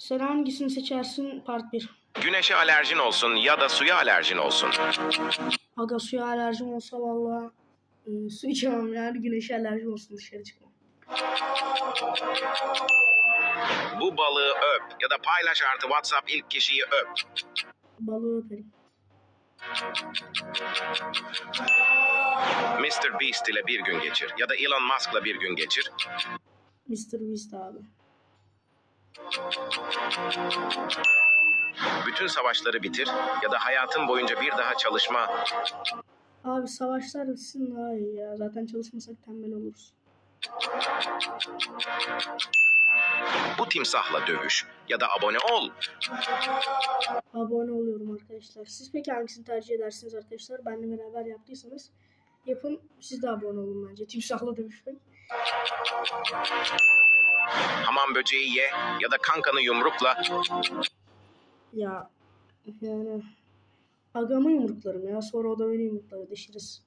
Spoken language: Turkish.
Sen hangisini seçersin part 1? Güneşe alerjin olsun ya da suya alerjin olsun. Aga suya alerjim olsa valla e, su içemem yani güneşe alerjim olsun dışarı çıkmam. Bu balığı öp ya da paylaş artı WhatsApp ilk kişiyi öp. Balığı öperim. Mr. Beast ile bir gün geçir ya da Elon Musk'la bir gün geçir. Mr. Beast abi. Bütün savaşları bitir ya da hayatın boyunca bir daha çalışma. Abi savaşlar bitsin daha iyi ya. Zaten çalışmasak tembel oluruz. Bu timsahla dövüş ya da abone ol. Abone oluyorum arkadaşlar. Siz peki hangisini tercih edersiniz arkadaşlar? Benle beraber yaptıysanız yapın. Siz de abone olun bence. Timsahla dövüşmek. Hamam böceği ye ya da kankanı yumrukla. Ya yani agamı yumruklarım ya. Sonra o da beni yumruklar. Deşiriz.